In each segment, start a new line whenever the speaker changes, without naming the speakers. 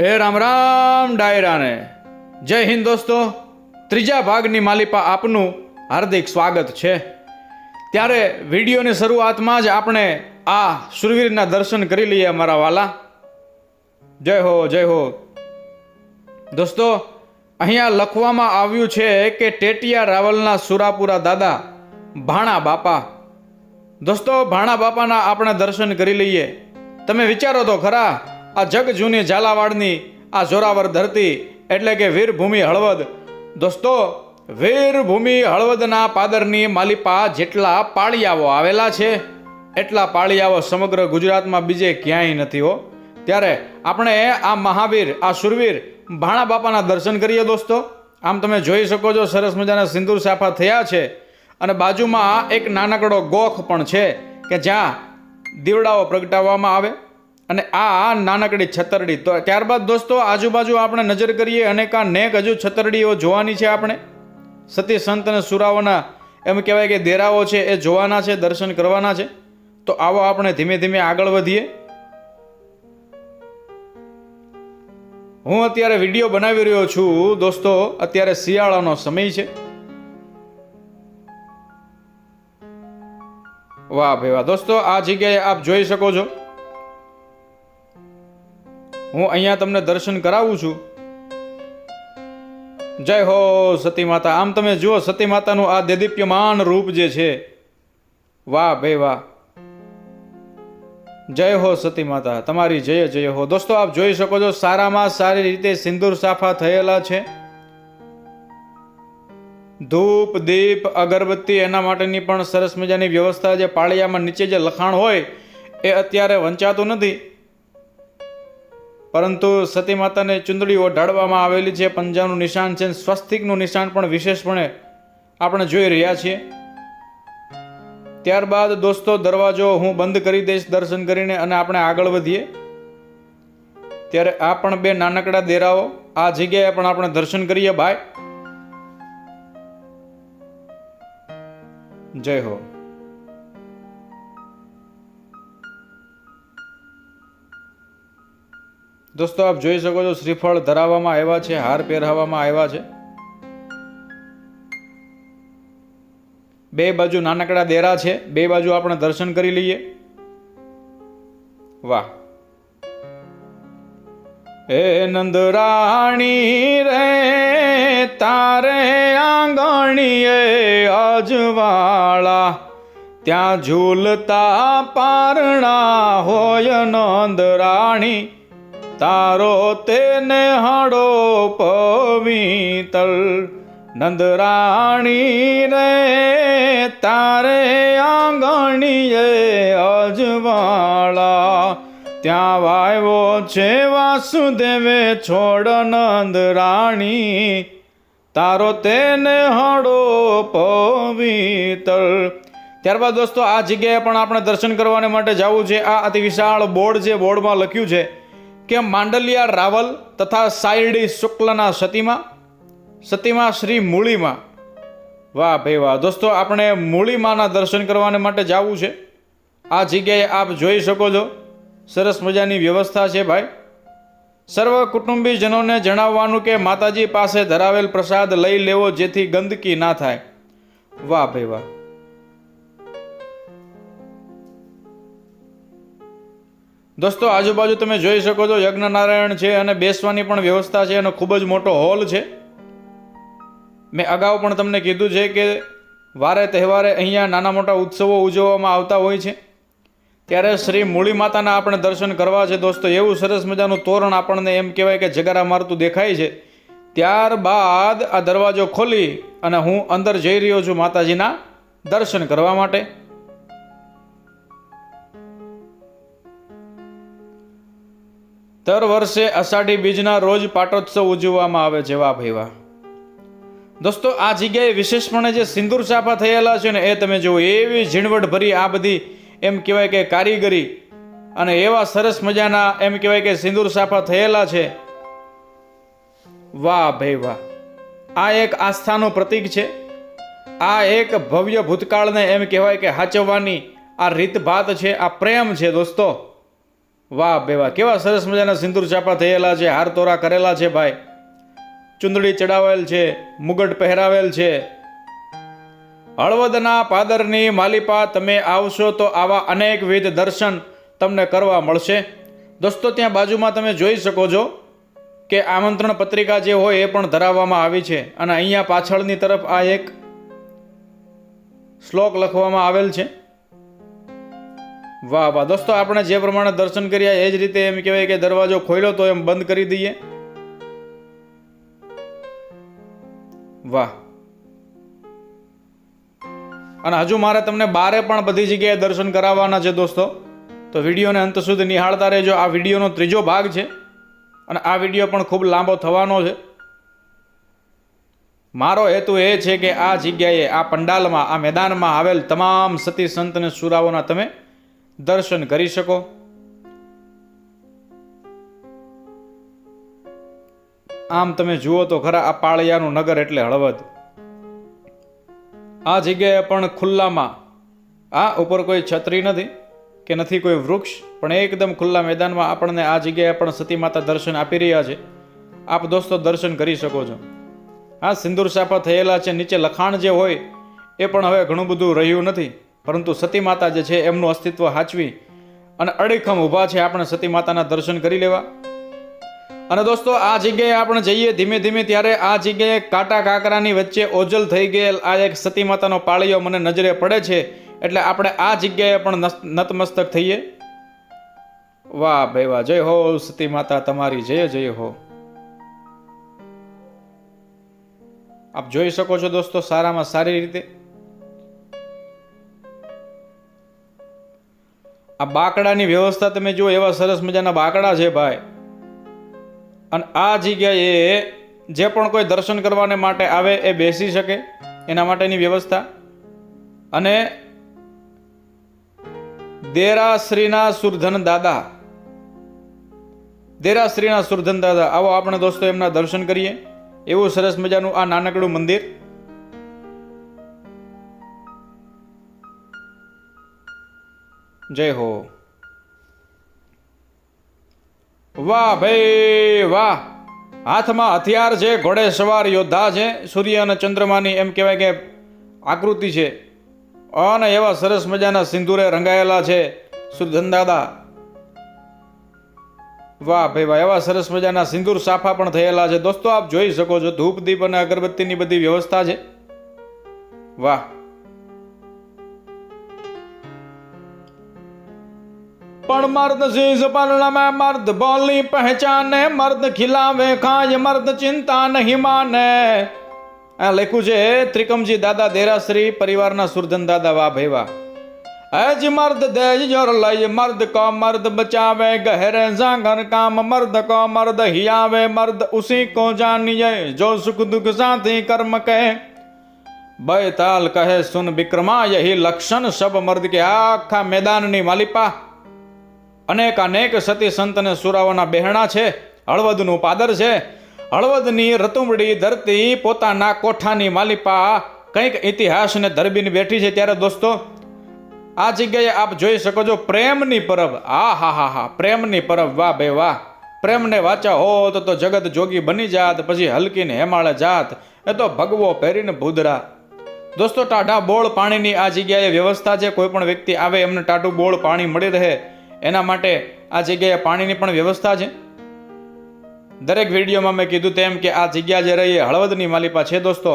એ રામ રામ ડાયરાને. જય હિન્દ દોસ્તો. ત્રીજા ભાગની માલિપા આપનું હાર્દિક સ્વાગત છે. ત્યારે વિડીયોની શરૂઆતમાં જ આપણે આ સુરવીરના દર્શન કરી લઈએ અમારા વાલા. જય હો જય હો. દોસ્તો, અહીંયા લખવામાં આવ્યું છે કે ટેટિયા રાવલના સુરાપુરા દાદા ભાણા બાપા. દોસ્તો, ભાણા બાપાના આપણે દર્શન કરી લઈએ. તમે વિચારો તો ખરા આ જગ જૂની ઝાલાવાડની આ જોરાવર ધરતી એટલે કે વીરભૂમિ હળવદ. દોસ્તો, વીરભૂમિ હળવદના પાદરની માલિપા જેટલા પાળિયાઓ આવેલા છે, એટલા પાળિયાઓ સમગ્ર ગુજરાતમાં બીજે ક્યાંય નથી હો. ત્યારે આપણે આ મહાવીર, આ સુરવીર ભાણા બાપાના દર્શન કરીએ દોસ્તો. આમ તમે જોઈ શકો છો, સરસ મજાના સિંદૂર સાફા થયા છે અને બાજુમાં એક નાનકડો ગોખ પણ છે કે જ્યાં દીવડાઓ પ્રગટાવવામાં આવે. અને આ નાનકડી છતરડી. તો ત્યારબાદ દોસ્તો, આજુબાજુ આપણે નજર કરીએ, અનેકા નેક હજુ છતરડીઓ જોવાની છે આપણે. સતી સંત અને સુરાઓના એમ કહેવાય કે દેરાઓ છે, એ જોવાના છે, દર્શન કરવાના છે. તો આવો આપણે ધીમે ધીમે આગળ વધીએ. હું અત્યારે વીડિયો બનાવી રહ્યો છું, દોસ્તો, અત્યારે શિયાળાનો સમય છે. વાહ ભાઈ વાહ. દોસ્તો, આ જગ્યાએ આપ જોઈ શકો છો. હું અહીંયા તમને દર્શન કરાવું છું. જય હો સતી માતા. આમ તમે જુઓ, સતી માતાનું આ દેદીપ્યમાન રૂપ જે છે, વાહ ભાઈ વાહ. જય હો સતી માતા. તમારી જય જય હો. દોસ્તો, આપ જોઈ શકો છો, સારામાં સારી રીતે સિંદૂર સાફા થયેલા છે. ધૂપ, દીપ, અગરબત્તી એના માટેની પણ સરસ મજાની વ્યવસ્થા જે પાળિયામાં નીચે જે લખાણ હોય, એ અત્યારે વંચાતું નથી. પરંતુ સતી માતાને ચુંદડી ઓઢાડવામાં આવેલી છે. પંજાનું નિશાન છે સ્વસ્તિકનું નિશાન પણ વિશેષપણે આપણે જોઈ રહ્યા છીએ. ત્યારબાદ દોસ્તો, દરવાજો હું બંધ કરી દઈશ દર્શન કરીને અને આપણે આગળ વધીએ. ત્યારે આ પણ બે નાનકડા દેરાઓ. આ જગ્યાએ પણ આપણે દર્શન કરીએ. ભાઈ જય હો. દોસ્તો, આપ જોઈ શકો છો શ્રીફળ ધરાવવામાં આવ્યા છે, હાર પહેરાવવામાં આવ્યા છે. બે બાજુ નાનકડા દેરા છે, બે બાજુ આપણે દર્શન કરી લઈએ. વાહ. હે નંદરાણી રે, તારે આંગણીએ અજવાળા. ત્યાં ઝૂલતા પારણા હોય નંદરાણી તારો તેને હડો પવિતલ. નંદરાણી રે તારે આંગણીએ અજવાળા. ત્યાં વાવ્યો છે વાસુદેવે, છોડ નંદરાણી. તારો તેને હડો પવિતલ. ત્યારબાદ દોસ્તો, આ જગ્યાએ પણ આપણે દર્શન કરવાને માટે જવું છે. આ અતિ વિશાળ બોર્ડ છે, બોર્ડમાં લખ્યું છે કે માંડલિયા રાવલ તથા સાયડી શુક્લના સતીમાં? સતીમાં શ્રી મૂળીમાં. વાહ ભાઈ વાહ. દોસ્તો, આપણે મૂળીમાના દર્શન કરવાને માટે જવું છે. આ જગ્યાએ આપ જોઈ શકો છો. સરસ મજાની વ્યવસ્થા છે ભાઈ. સર્વ કુટુંબીજનોને જણાવવાનું કે માતાજી પાસે ધરાવેલ પ્રસાદ લઈ લેવો જેથી ગંદકી ના થાય. વાહ ભાઈ વાહ. દોસ્તો, આજુબાજુ તમે જોઈ શકો છો, યજ્ઞનારાયણ છે અને બેસવાની પણ વ્યવસ્થા છે અને ખૂબ જ મોટો હોલ છે. મેં અગાઉ પણ તમને કીધું છે કે વારે તહેવારે અહીંયા નાના મોટા ઉત્સવો ઉજવવામાં આવતા હોય છે. ત્યારે શ્રી મૂળી માતાના આપણે દર્શન કરવા છે દોસ્તો, એવું સરસ મજાનું તોરણ આપણને એમ કહેવાય કે જગારા મારતું દેખાય છે. ત્યારબાદ આ દરવાજો ખોલી અને હું અંદર જઈ રહ્યો છું માતાજીના દર્શન કરવા માટે. દર વર્ષે અષાઢી બીજના રોજ પાટોત્સવ ઉજવવામાં આવે છે, વાહ ભાઈ વાહ. દોસ્તો, આ જગ્યાએ વિશેષપણે જે સિંદૂર સાફા થયેલા છે ને, એ તમે જુઓ, એવી ઝીણવટ ભરી આ બધી એમ કહેવાય કે કારીગરી અને એવા સરસ મજાના એમ કહેવાય કે સિંદૂર સાફા થયેલા છે. વાહ ભાઈ વાહ. આ એક આસ્થાનું પ્રતીક છે. આ એક ભવ્ય ભૂતકાળને એમ કહેવાય કે હાચવવાની આ રીતભાત છે, આ પ્રેમ છે, દોસ્તો. વાહ બે વાહ. કેવા સરસ મજાના સિંદૂર ચાપા થયેલા છે હાર તોરા કરેલા છે ભાઈ. ચુંદડી ચડાવેલ છે, મુગટ પહેરાવેલ છે. હળવદના પાદરની માલિપા તમે આવશો તો આવા અનેકવિધ દર્શન તમને કરવા મળશે. દોસ્તો, ત્યાં બાજુમાં તમે જોઈ શકો છો કે આમંત્રણ પત્રિકા જે હોય એ પણ ધરાવવામાં આવી છે અને અહીંયા પાછળની તરફ આ એક શ્લોક લખવામાં આવેલ છે. વાહ વાહ. દોસ્તો, આપણે જે પ્રમાણે દર્શન કર્યા, એ જ રીતે એમ કહેવાય કે દરવાજો ખોલ્યો તો એમ બંધ કરી દઈએ. વાહ. અને હજુ મારે તમને બારે પણ બધી જગ્યાએ દર્શન કરાવવાના છે, દોસ્તો. તો વિડીયોને અંત સુધી નિહાળતા રહેજો. આ વિડીયોનો ત્રીજો ભાગ છે અને આ વીડિયો પણ ખૂબ લાંબો થવાનો છે. મારો હેતુ એ છે કે આ જગ્યાએ, આ પંડાલમાં, આ મેદાનમાં આવેલ તમામ સતી સંત અને સુરાઓના તમે દર્શન કરી શકો. આમ તમે જુઓ તો ખરા આ પાળિયાનું નગર એટલે હળવદ. આ જગ્યાએ પણ ખુલ્લામાં, આ ઉપર કોઈ છત્રી નથી કે નથી કોઈ વૃક્ષ, પણ એકદમ ખુલ્લા મેદાનમાં આપણને આ જગ્યાએ પણ સતી માતા દર્શન આપી રહ્યા છે. આપ દોસ્તો દર્શન કરી શકો છો. આ સિંદૂર સાફા થયેલા છે, નીચે લખાણ જે હોય એ પણ હવે ઘણું બધું રહ્યું નથી. પરંતુ સતી માતા જે છે, એમનું અસ્તિત્વ સાચવી અને અડીખમ ઊભા છે, આપણે સતી માતાના દર્શન કરી લેવા. અને દોસ્તો, આ જગ્યાએ આપણે જઈએ ધીમે ધીમે ત્યારે આ જગ્યાએ કાંટા કાંકરાની વચ્ચે ઓજલ થઈ ગયેલ આ એક સતી માતાનો પાળીઓ મને નજરે પડે છે, એટલે આપણે આ જગ્યાએ પણ નતમસ્તક થઈએ. વાહ ભાઈ વાહ, જય હો સતી માતા તમારી, જય જય હો. આપ જોઈ શકો છો દોસ્તો, સારામાં સારી રીતે. આ બાકડાની વ્યવસ્થા તમે જો એવા સરસ મજાના બાકડા છે ભાઈ. અને આ જગ્યાએ જે પણ કોઈ દર્શન કરવાને માટે આવે એ બેસી શકે, એના માટેની વ્યવસ્થા. અને દેરાશ્રીના સુરધન દાદા. દેરાશ્રીના સુરધન દાદા. આવો આપણે દોસ્તો એમના દર્શન કરીએ. એવું સરસ મજાનું આ નાનકડું મંદિર. જય હો. વાહ ભાઈ, વાહ. હાથમાં હથિયાર છે, ઘોડે સવાર યોદ્ધા છે, સૂર્ય અને ચંદ્રમાની એમ કહેવાય કે આકૃતિ છે. અને એવા સરસ મજાના સિંદૂરે રંગાયેલા છે, સુરધન દાદા. વાહ ભાઈ, વાહ. એવા સરસ મજાના સિંદૂર સાફા પણ થયેલા છે. દોસ્તો, આપ જોઈ શકો છો, ધૂપ, દીપ અને અગરબત્તીની બધી વ્યવસ્થા છે. વાહ. પણ મર્દ શીશ પરણમે મર્દ બોલી પહેચાને મર્દ ખિલાવે ખાય મર્દ ચિંતા નહીં માને આ લખ્યું છે ત્રિકમજી દાદા દેરાશ્રી પરિવારના સુરધન દાદા વાહ ભાઈ વાહ એજ મર્દ દેજ જોર લઈ મર્દ કો મર્દ બચાવે ગહેરે જાગર કામ મર્દ કો મર્દ हियावे मर्द उसी को जानिए जो सुख दुख साथी कर्म कहे बैताल કહે સુન વિક્રમા યહી લક્ષણ સબ મર્દ કે આખા મેદાનની માલિપા અનેક અનેક સતી સંત અને સુરાઓના બહેણા છે. હળવદનું પાદર છે. હળવદની રતુંબડી ધરતી પોતાના કોઠાની માલિપા કંઈક ઇતિહાસને ધરબીને બેઠી છે ત્યારે દોસ્તો, આ જગ્યાએ આપ જોઈ શકો છો પ્રેમની પરબ. આ હા હા હા, પ્રેમની પરબ. વાહ ભાઈ વાહ. પ્રેમને વાચા હોત તો જગત જોગી બની જાત, પછી હલકીને હેમાળે જાત. એ તો ભગવો પહેરીને ભૂદરા. દોસ્તો, ટાઢા બોળ પાણીની આ જગ્યાએ વ્યવસ્થા છે. કોઈ પણ વ્યક્તિ આવે એમને ટાઢું બોળ પાણી મળી રહે. એના માટે આ જગ્યાએ પાણીની પણ વ્યવસ્થા છે. દરેક વિડીયોમાં મેં કીધું તેમ કે આ જગ્યા જે રહી એ હળવદની માલિપા છે દોસ્તો.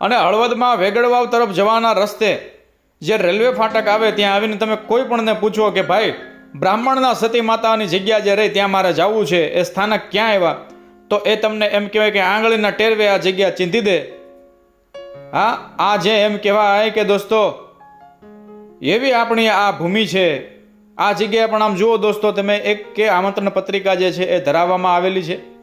અને હળવદમાં વેગડવાવ તરફ જવાના રસ્તે જે રેલવે ફાટક આવે ત્યાં આવીને તમે કોઈ પણને પૂછો કે ભાઈ, બ્રાહ્મણના સતી માતાની જગ્યા જે રહી ત્યાં મારે જવું છે, એ સ્થાનક ક્યાં આવ્યા? તો એ તમને એમ કહેવાય કે આંગળીના ટેરવે આ જગ્યા ચીંધી દે. હા, આ જે એમ કહેવાય કે દોસ્તો, એવી આપણી આ ભૂમિ છે. આ જગ્યાએ પણ આમ જુઓ દોસ્તો, તમે એક કે આમંત્રણ પત્રિકા જે છે એ ધરાવવામાં આવેલી છે.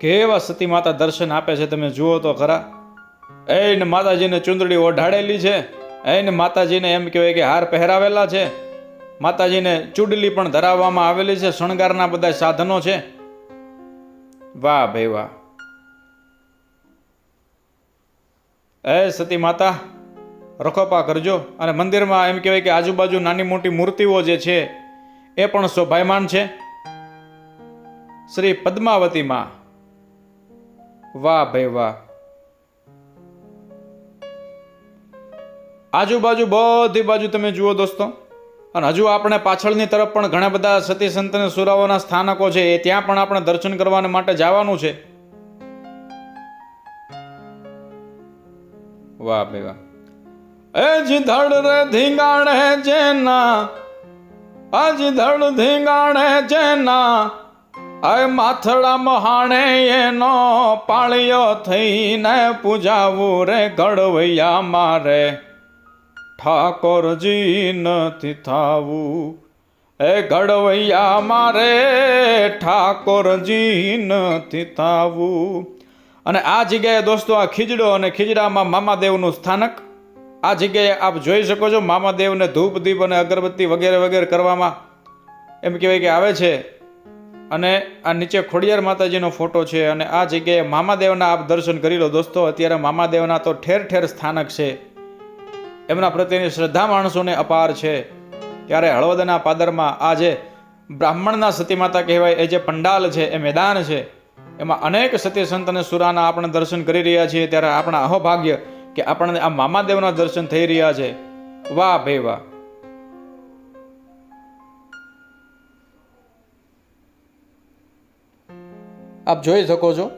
કેવા સતી માતા દર્શન આપે છે તમે જુઓ તો ખરા. એને માતાજીને ચુંદડી ઓઢાડેલી છે. એને માતાજીને એમ કહેવાય કે હાર પહેરાવેલા છે. માતાજીને ચૂડલી પણ ધરાવવામાં આવેલી છે. શણગારના બધા સાધનો છે. વાહ ભાઈ વાહ. એ સતી માતા, રખોપા કરજો. અને મંદિરમાં એમ કહેવાય કે આજુબાજુ નાની મોટી મૂર્તિઓ જે છે, એ પણ શોભાયમાન છે. શ્રી પદ્માવતીમાં, વાહ ભાઈ વાહ. આજુબાજુ બધી બાજુ તમે જુઓ દોસ્તો. અને હજુ આપણે પાછળની તરફ પણ ઘણા બધા સતી સંતને સુરાઓના સ્થાનકો છે, એ ત્યાં પણ આપણે દર્શન કરવા માટે જવાનું છે. વાહ ભાઈ વાહ. એ જ ધડ રે ધીંગાણે જેના આજ ધડ ધીંગાણે જેના અય માથડા મહાણે એનો પાળિયો થઈને પૂજાવું રે ગડવૈયા મારે. ઠાકોરજી નથી થાવું એ ગડવૈયા મારે ઠાકોરજી નથી થાવું. અને આ જગ્યાએ દોસ્તો આ ખીજડો અને ખીજડામાં મામાદેવનું સ્થાનક. આ જગ્યાએ આપ જોઈ શકો છો મામાદેવને ધૂપ, દીપ અને અગરબત્તી વગેરે વગેરે કરવામાં એમ કહેવાય કે આવે છે. અને આ નીચે ખોડિયાર માતાજીનો ફોટો છે અને આ જગ્યાએ મામાદેવના આપ દર્શન કરી લો દોસ્તો. અત્યારે મામાદેવના તો ઠેર ઠેર સ્થાનક છે. એમના પ્રત્યેની શ્રદ્ધા માણસોને અપાર છે. ત્યારે હળવદના પાદરમાં આ જે બ્રાહ્મણના સતી માતા કહેવાય, એ જે પંડાલ છે, એ મેદાન છે. એમાં અનેક સત્યસંત સંત અને સુરાના આપણે દર્શન કરી રહ્યા છીએ ત્યારે આપણા અહોભાગ્ય કે આપણને આ મામાદેવના દર્શન થઈ રહ્યા છે. વાહ ભાઈ વાહ. આપ જોઈ શકો છો.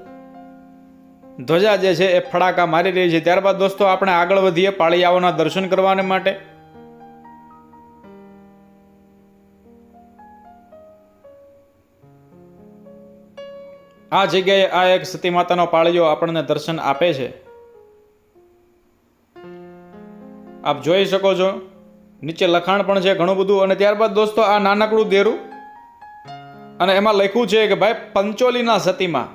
ધ્વજા જે છે એ ફડાકા મારી રહી છે. ત્યારબાદ દોસ્તો, આપણે આગળ વધીએ પાળિયાઓના દર્શન કરવાને માટે. આ જગ્યાએ આ એક સતી માતાનો પાળિયો આપણને દર્શન આપે છે. આપ જોઈ શકો છો, નીચે લખાણ પણ છે ઘણું બધું, અને ત્યારબાદ દોસ્તો આ નાનકડું દેરું, અને એમાં લખ્યું છે કે ભાઈ પંચોલીના સતીમાં.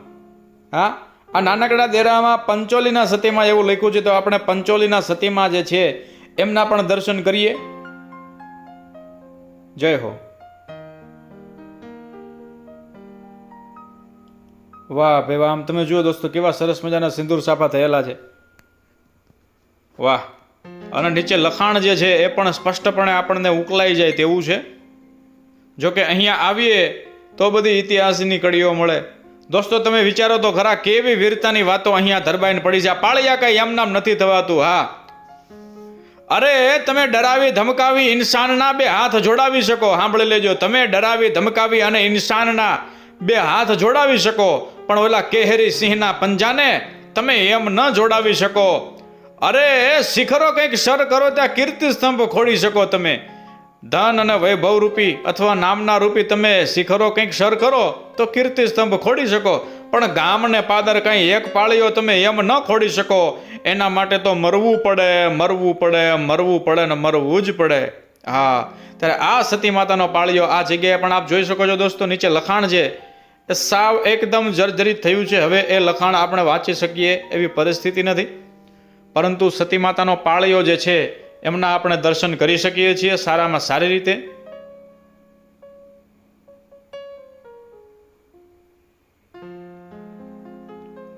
હા, આ નાનકડા દેરામાં પંચોલીના સતીમાં એવું લખ્યું છે, તો આપણે પંચોલીના સતીમાં જે છે, એમના પણ દર્શન કરીએ. જય હો. વાહ ભાઈ, વાહ, આમ તમે જુઓ દોસ્તો, કેવા સરસ મજાના સિંદૂર સાફા થયેલા છે. વાહ, અને નીચે લખાણ જે છે એ પણ સ્પષ્ટપણે આપણને ઉકલાઈ જાય તેવું છે. જો કે અહીંયા આવીએ તો બધી ઇતિહાસની કડીઓ મળે. દોસ્તો, તમે વિચારો તો ખરા, કેવી વીરતાની વાતો અહીંયા ધરબાઈને પડી આ પાળિયા કઈ એમ નામ નથી થવાતું, હા. અરે, તમે ડરાવી ધમકાવી ઇન્સાનના બે હાથ જોડાવી શકો. સાંભળી લેજો, તમે ડરાવી ધમકાવી અને ઇન્સાનના બે હાથ જોડાવી શકો. પણ ઓલા કેહરી સિંહના પંજાને તમે એમ ન જોડાવી શકો. અરે, શિખરો કંઈક સર કરો, ત્યાં કીર્તિ સ્તંભ ખોડી શકો તમે. ધન અને વૈભવ રૂપી અથવા નામના રૂપી તમે શિખરો કંઈક સર કરો, તો કીર્તિ સ્તંભ ખોડી શકો. પણ ગામને પાદર કંઈ એક પાળીઓ તમે એમ ન ખોડી શકો. એના માટે તો મરવું પડે મરવું પડે મરવું પડે ને મરવું જ પડે. હા, ત્યારે આ સતી માતાનો પાળિયો આ જગ્યાએ પણ આપ જોઈ શકો છો દોસ્તો, નીચે લખાણ છે. એ સાવ એકદમ જર્જરિત થયું છે. હવે એ લખાણ આપણે વાંચી શકીએ એવી પરિસ્થિતિ નથી. પરંતુ સતી માતાનો પાળીઓ જે છે, એમના આપણે દર્શન કરી શકીએ છીએ સારામાં સારી રીતે.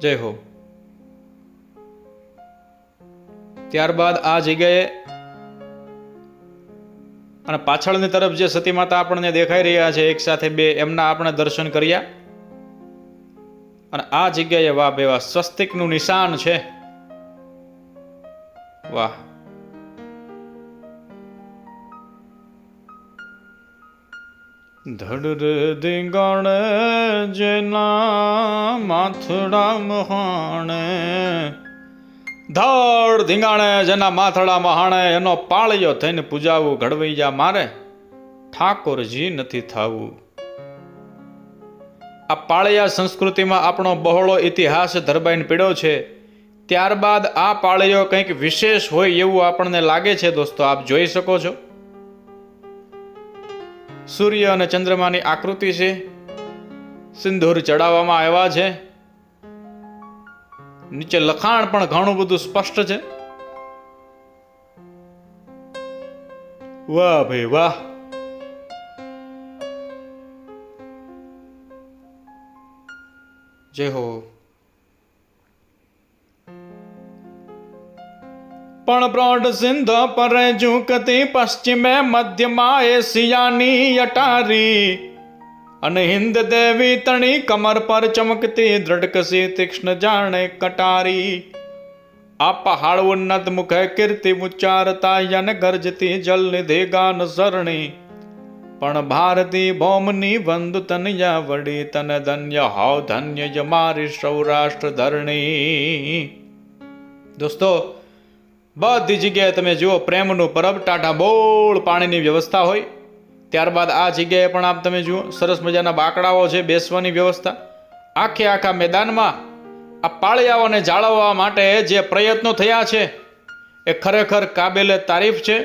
જય હો. ત્યારબાદ આ જગ્યાએ અને પાછળની તરફ જે સતી માતા આપણને દેખાઈ રહ્યા છે, એક સાથે બે એમના આપણે દર્શન કર્યા. અને આ જગ્યાએ વાહ બે વાહ, સ્વસ્તિકનું નિશાન છે. વાહ. ધડ દિગણ જેના માથડા મહાણે, ધડ ધીંગાણે જેના માથડા મહાણે, એનો પાળિયો થઈને પૂજાવું ઘડવૈયા મારે, ઠાકોરજી નથી થાવું. આ પાળિયા સંસ્કૃતિમાં આપણો બહોળો ઇતિહાસ ધરબાઈને પીડ્યો છે. ત્યારબાદ આ પાળિયો કંઈક વિશેષ હોય એવું આપણને લાગે છે દોસ્તો, આપ જોઈ શકો છો. સૂર્ય અને ચંદ્રમાની આકૃતિ છે. સિંદૂર ચડાવવામાં આવ્યા છે. નીચે લખાણ પણ ઘણું બધું સ્પષ્ટ છે. વાહ ભાઈ વાહ. જય હો પણ બ્રોડ સિંધ પર ઝૂકતી પશ્ચિમે મધ્યમાં એશિયાની અટારી અને હિન્દ દેવી તણી કમર પર ચમકતી દ્રઢકસી તીક્ષ્ણ જાણે કટારી. આ પહાડ ઉન્નત મુખે કીર્તિ ઉચ્ચારતા યન ગરજતી જલ નિધિ ગાન સરણી પણ ભારતી ભૌમની વંદુ તનયા વડી તન ધન્ય હાવ ધન્ય જ મારી સૌરાષ્ટ્ર ધરણી. દોસ્તો, બધી જગ્યાએ તમે જુઓ, પ્રેમનું પરબ ટાટા બોળ પાણીની વ્યવસ્થા હોય. ત્યારબાદ આ જગ્યાએ પણ આપ તમે જુઓ, સરસ મજાના બાકડાઓ છે, બેસવાની વ્યવસ્થા. આખે આખા મેદાનમાં આ પાળિયાઓને જાળવવા માટે જે પ્રયત્નો થયા છે, એ ખરેખર કાબેલે તારીફ છે.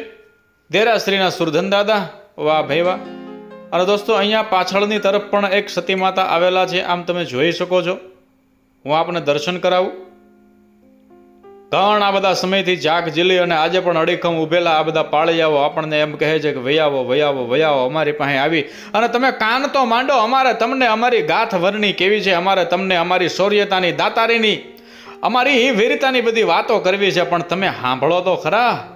દેરાશ્રીના સુરધન દાદા વાહ ભાઈ વાહ. અને દોસ્તો, અહીંયા પાછળની તરફ પણ એક સતી માતા આવેલા છે, આમ તમે જોઈ શકો છો. હું આપને દર્શન કરાવું. ઘણા બધા સમયથી જાગ જીલી અને આજે પણ અડીખમ ઉભેલા આ બધા પાળિયાઓ આપણને એમ કહે છે કે, વૈયાવો વૈયાવો વૈયાવો, અમારી પાસે આવી. અને તમે કાન તો માંડો, અમારે તમને અમારી ગાથ વરણી કેવી છે? અમારે તમને અમારી શૌર્યતાની, દાતારીની, અમારી વીરતાની બધી વાતો કરવી છે, પણ તમે સાંભળો તો ખરા.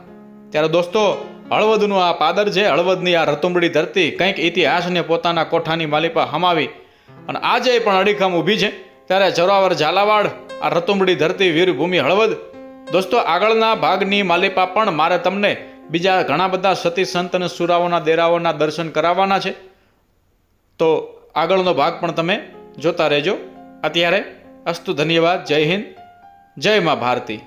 ત્યારે દોસ્તો હળવદનું આ પાદર છે. હળવદની આ રતુંબડી ધરતી કંઈક ઇતિહાસને પોતાના કોઠાની માલિપા હમાવી. અને આજે પણ અડીખમ ઊભી છે. ત્યારે ચોરાવર ઝાલાવાડ, આ રતુંબડી ધરતી વીરભૂમિ હળવદ. દોસ્તો, આગળના ભાગની માલિપા પણ મારે તમને બીજા ઘણા બધા સતી સંત અને સુરાઓના દેરાઓના દર્શન કરાવવાના છે. તો આગળનો ભાગ પણ તમે જોતા રહેજો. અત્યારે અસ્તુ ધન્યવાદ. જય હિન્દ. જય મા ભારતી.